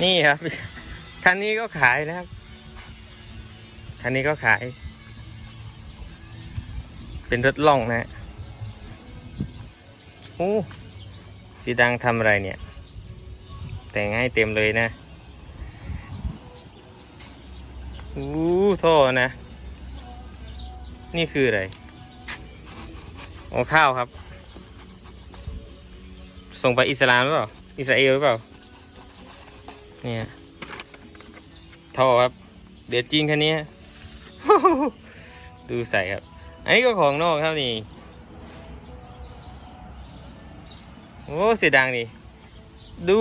นี่ครับ คันนี้ก็ขายนะครับ คันนี้ก็ขาย เป็นรถล่องนะฮะโอ้สีดังทำอะไรเนี่ย แต่งให้เต็มเลยนะอู้ท่อนะ นี่คืออะไรโอ้ข้าวครับ ส่งไปอิสลามหรือเปล่า อิสราเอลหรือเปล่า เนี่ยท่อครับ เด็ดจริงคันนี้ดูใส่ครับ อันนี้ก็ของนอกครับนี่โอ้เสียดังนี่ดู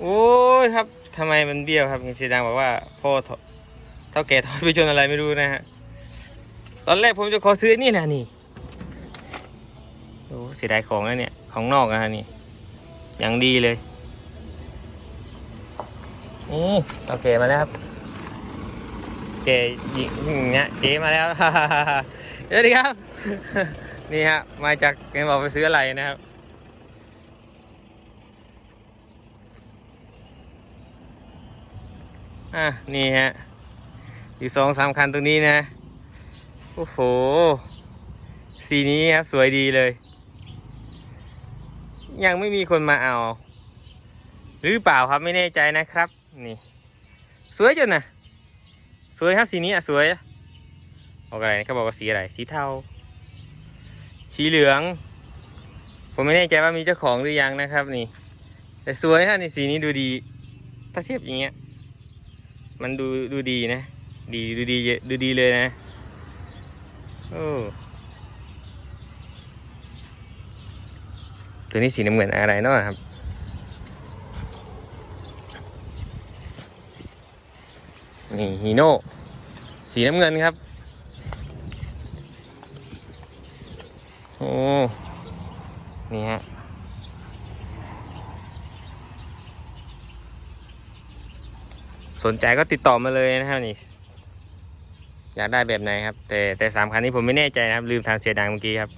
โอ้ยครับทำไมมันเบี้ยวครับเสียดังบอกว่าพ่อถอเท่าแก่ถอยไปชนอะไรไม่รู้นะฮะตอนแรกผมจะขอซื้อนี่นะนี่โอ้เสียดายของแล้วเนี่ย ของนอกนะฮะนี่อย่างดีเลย นี่โอเคมาแล้วครับ เจยิงเนี่ยเจมาแล้ว สวัสดีครับ นี่ฮะ มาจากเงบอกไปซื้ออะไรนะครับอะนี่ฮะ อยู่สองสามคันตรงนี้นะ โอ้โห สีนี้ครับ สวยดีเลย ยังไม่มีคนมาเอา หรือเปล่าครับไม่แน่ใจนะครับ นี่ สวยจนนะสวยครับสีนี้อะสวยบอกอะไรเขาบอกว่าสีอะไร สีเทา สีเหลือง ผมไม่แน่ใจว่ามีเจ้าของหรือยังนะครับ นี่ แต่สวยฮะนี่สีนี้ดูดี ถ้าเทียบอย่างเงี้ย มันดูดูดีนะ ดีดูดีเยอะดูดีเลยนะโอ้ตัวนี้สีน้ำเงินอะไรเนาะครับ นี่ฮีโน่สีน้ำเงินครับ โอ้ นี่ฮะ สนใจก็ติดต่อมาเลยนะครับนี่ อยากได้แบบไหนครับ แต่แต่สามคันนี้ผมไม่แน่ใจนะครับ ลืมทางเสียดังเมื่อกี้ครับ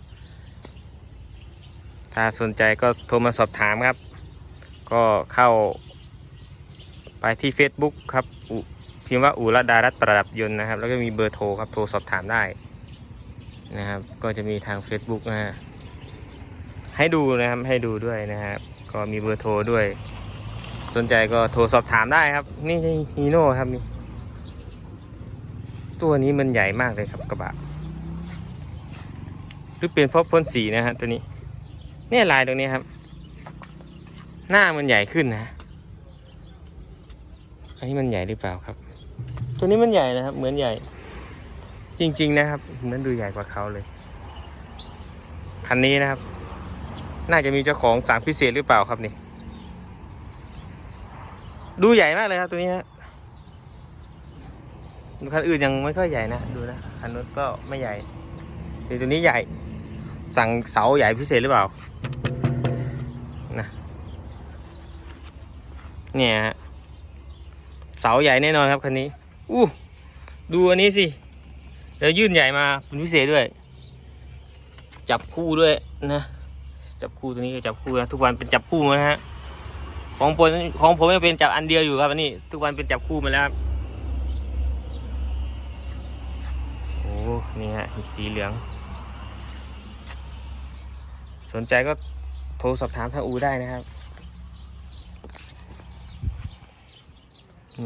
ถ้าสนใจก็โทรมาสอบถามครับ ก็เข้าไปที่ Facebook ครับ พิมพ์ว่าอุรดารัตประดับยนต์นะครับ แล้วก็มีเบอร์โทรครับ โทรสอบถามได้นะครับ ก็จะมีทาง Facebook นะฮะให้ดูนะครับ ให้ดูด้วยนะครับ ก็มีเบอร์โทรด้วย สนใจก็โทรสอบถามได้ครับ นี่ฮีโน่ครับนี่ ตัวนี้มันใหญ่มากเลยครับกระบะ หรือเป็นเพราะพ่นสีนะฮะตัวนี้ เนี่ยลายตรงนี้ครับ หน้ามันใหญ่ขึ้นนะ อันนี้มันใหญ่หรือเปล่าครับ ตัวนี้มันใหญ่นะครับ เหมือนใหญ่ จริง ๆ นะครับเหมือนดูใหญ่กว่าเขาเลย คันนี้นะครับ น่าจะมีเจ้าของสั่งพิเศษหรือเปล่าครับนี่ ดูใหญ่มากเลยครับ ตัวนี้ฮะคันอื่นยังไม่ค่อยใหญ่นะดูนะคันนู้นก็ไม่ใหญ่แต่ตัวนี้ใหญ่ สั่งเสาใหญ่พิเศษหรือเปล่านะเนี่ยเสาใหญ่แน่นอนครับคันนี้ อู้ดูอันนี้สิแล้วยื่นใหญ่มาเป็นพิเศษด้วย จับคู่ด้วยนะ จับคู่ตัวนี้ก็จับคู่นะทุกวันเป็นจับคู่มานะฮะของผมของผมยังเป็นจับอันเดียวอยู่ครับอันนี้ ทุกวันเป็นจับคู่มาแล้วครับโอ้นี่ฮะสีเหลือง สนใจก็โทรสอบถามทางอูได้นะครับ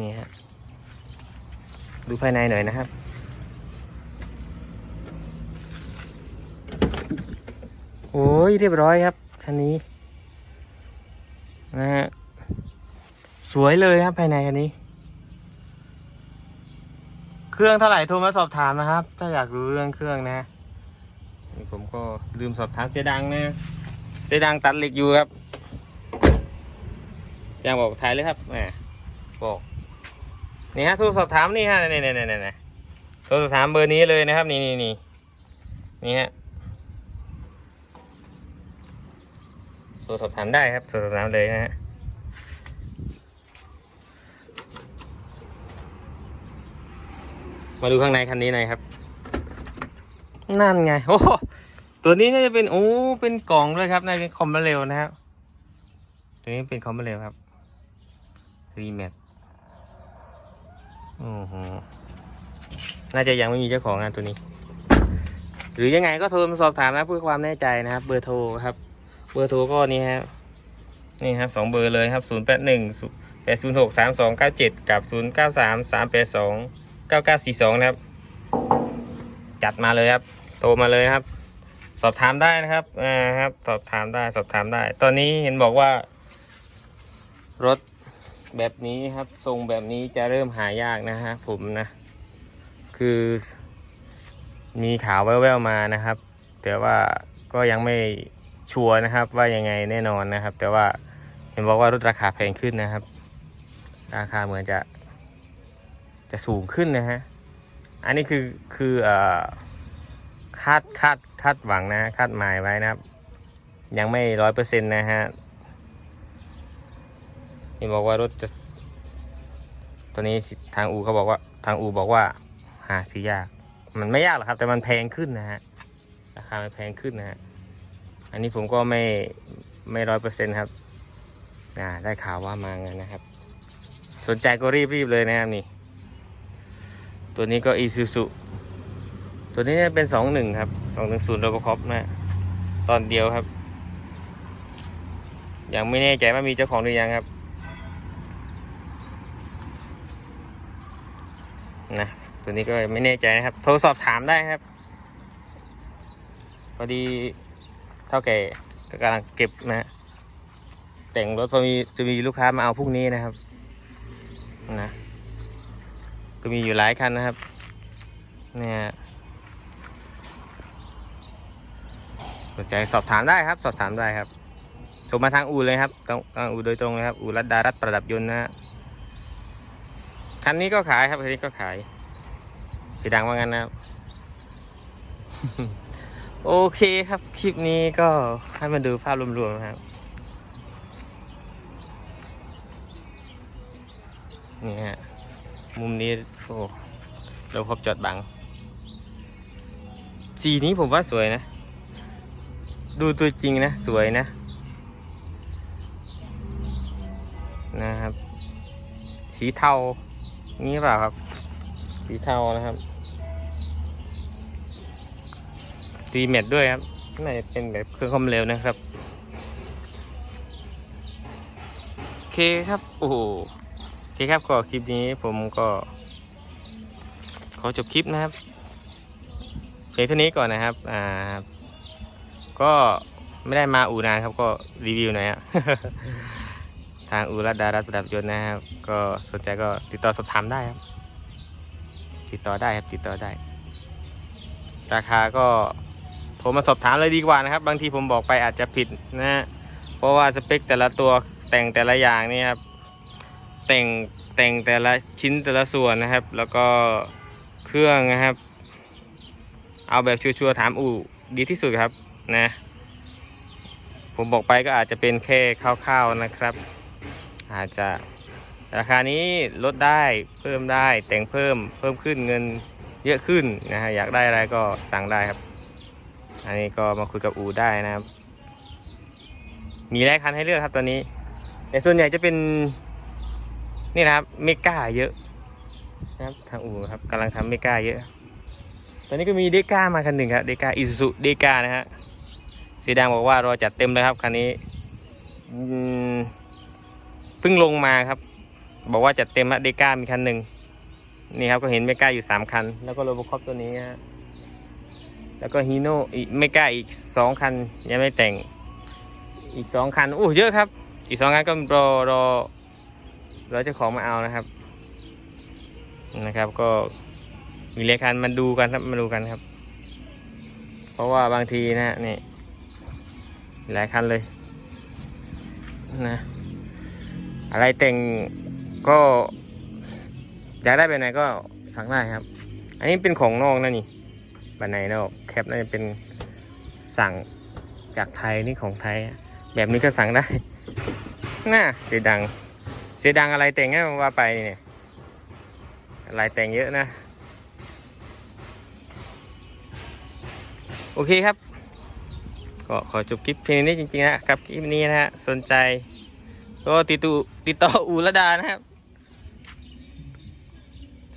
นี่ฮะ ดูภายในหน่อยนะครับ โอ้ยเรียบร้อยครับคันนี้นะฮะสวยเลยครับภายในคันนี้ เครื่องเท่าไหร่โทรมาสอบถามนะครับ ถ้าอยากรู้เรื่องเครื่องนะนี่ผมก็ลืมสอบถามเสียดังนะเสียดังตัดเหล็กอยู่ครับยังบอกถ่ายเลยครับแหมบอก นี่ฮะโทรสอบถามนี่ฮะนี่นี่นี่นี่นี่โทรสอบถามเบอร์นี้เลยนะครับ นี่นี่นี่นี่ฮะโทรสอบถามได้ครับโทรสอบถามเลยนะฮะมาดูข้างในคันนี้หน่อยครับ นั่นไง โอ้ ตัวนี้น่าจะเป็น โอ้ เป็นกล่องด้วยครับน่าจะเป็นคอมเบเร็วนะครับ ตัวนี้เป็นคอมเบเร็วครับรีแมท โอ้โหน่าจะยังไม่มีเจ้าของงานตัวนี้ หรือยังไงก็โทรมาสอบถามนะเพื่อความแน่ใจนะครับ เบอร์โทรครับ เบอร์โทรก็นี่ครับนี่ครับสองเบอร์เลยครับศูนย์แปดหนึ่งแปดศูนย์หกสามสองเก้าเจ็ดกับศูนย์เก้าสามสามแปดสองเก้าเก้าสี่สองนะครับ จัดมาเลยครับ โทรมาเลยครับ สอบถามได้นะครับอ่าครับ สอบถามได้สอบถามได้ ตอนนี้เห็นบอกว่า รถ แบบนี้ครับ ทรงแบบนี้จะเริ่มหายากนะฮะผมนะ คือ มีข่าวแว่วๆมานะครับ แต่ว่าก็ยังไม่ชัวร์นะครับ ว่ายังไงแน่นอนนะครับ แต่ว่าเห็นบอกว่ารถราคาแพงขึ้นนะครับ ราคาเหมือนจะ จะสูงขึ้นนะฮะอันนี้คือคือเอ่อคาดคาดคาดหวังนะคาดหมายไว้นะครับ ยังไม่ร้อยเปอร์เซ็นต์นะฮะ นบอกว่ารถจะตัวนี้ทางอูเขาบอกว่า ทางอูบอกว่า หาซื้อยาก มันไม่ยากหรอกครับ แต่มันแพงขึ้นนะฮะราคามันแพงขึ้นนะฮะอันนี้ผมก็ไม่ไม่ร้อยเปอร์เซ็นต์ครับอ่าได้ข่าวว่ามางั้นนะครับ สนใจก็รีบรีบเลยนะครับนี่ ตัวนี้ก็อีซูซุตัวนี้เป็นสองหนึ่งครับสองหนึ่งศูนย์โรบคอปนะตอนเดียวครับ ยังไม่แน่ใจว่ามีเจ้าของหรือยังครับนะ ตัวนี้ก็ไม่แน่ใจนะครับ โทรสอบถามได้ครับ พอดีเท่าแก่ก็กำลังเก็บนะ แต่งรถพอมีจะมีลูกค้ามาเอาพรุ่งนี้นะครับนะก็มีอยู่หลายคันนะครับ เนี่ยสนใจสอบถามได้ครับ สอบถามได้ครับโทรมาทางอู่เลยครับทางอู่โดยตรงเลยครับอู่รัตดารัตประดับยนต์นะฮะคันนี้ก็ขายครับคันนี้ก็ขาย สีดังว่างั้นนะครับ โอเคครับ คลิปนี้ก็ให้มาดูภาพรวมๆนะครับ นี่ฮะ มุมนี้โอ้เราพบจอดบัง สีนี้ผมว่าสวยนะ ดูตัวจริงนะ สวยนะ นะครับ สีเทา นี่เปล่าครับ สีเทานะครับ ตีเมดด้วยครับน่าจะเป็นแบบเครื่องความเร็วนะครับ โอเคครับ โอ้โหโอเคครับก็คลิปนี้ผมก็ ขอจบคลิปนะครับเพียงเท่านี้ก่อนนะครับ อ่า ก็ไม่ได้มาอู่นานครับ ก็รีวิวหน่อยอะทางอู่รัดดารัตประดับยนต์นะครับ ก็สนใจก็ติดต่อสอบถามได้ครับ ติดต่อได้ครับ ติดต่อได้ ราคาก็ โทรมาสอบถามเลยดีกว่านะครับ บางทีผมบอกไปอาจจะผิดนะฮะเพราะว่าสเปคแต่ละตัวแต่งแต่ละอย่างนี่ครับแต่งแต่งแต่ละชิ้นแต่ละส่วนนะครับ แล้วก็เครื่องนะครับ เอาแบบชัวร์ๆถามอู่ดีที่สุดครับนะผมบอกไปก็อาจจะเป็นแค่คร่าวๆนะครับ อาจจะราคานี้ลดได้เพิ่มได้แต่งเพิ่มเพิ่มขึ้นเงินเยอะขึ้นนะฮะอยากได้อะไรก็สั่งได้ครับ อันนี้ก็มาคุยกับอูได้นะครับ มีหลายคันให้เลือกครับตอนนี้ แต่ส่วนใหญ่จะเป็น นี่นะครับเมกาเยอะนะครับทางอูครับกำลังทำเมกาเยอะ ตอนนี้ก็มีเดก้ามาคันหนึ่งครับเดก้าอิซุเดก้านะฮะสีดงบอกว่ารอจัดเต็มเลยครับคันนี้เพิ่งลงมาครับ บอกว่าจัดเต็มล้วเดก้ามีคันหนึ่งนี่ครับก็เห็นเมกาอยู่สามคัน แล้วก็โรบคอปตัวนี้ฮะ แล้วก็ฮีโน่อีกเมกาอีกสองคันยังไม่แต่ง อีกสองคันโอ้เยอะครับ อีกสองคันก็รอรอเราเจ้าของมาเอานะครับ นะครับก็มีเลขคันมาดูกันครับมาดูกันครับ เพราะว่าบางทีนะฮะนี่หลายคันเลยนะอะไรแต่งก็อยากได้แบบไหนก็สั่งได้ครับ อันนี้เป็นของนอกนะนี่ บบไหนนอกแคปน่าจะเป็นสั่งจากไทยนี่ของไทย แบบนี้ก็สั่งได้ น่าเสียดัง เสียดังอะไรแต่งเนี่ยว่าไปเนี่ยอะไรแต่งเยอะนะ โอเคครับ ก็ขอจบคลิปเพียงนี้จริงๆนะครับคลิปนี้นะฮะสนใจ ก็ติดต่อติดต่ออูรดานะครับ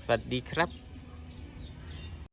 สวัสดีครับ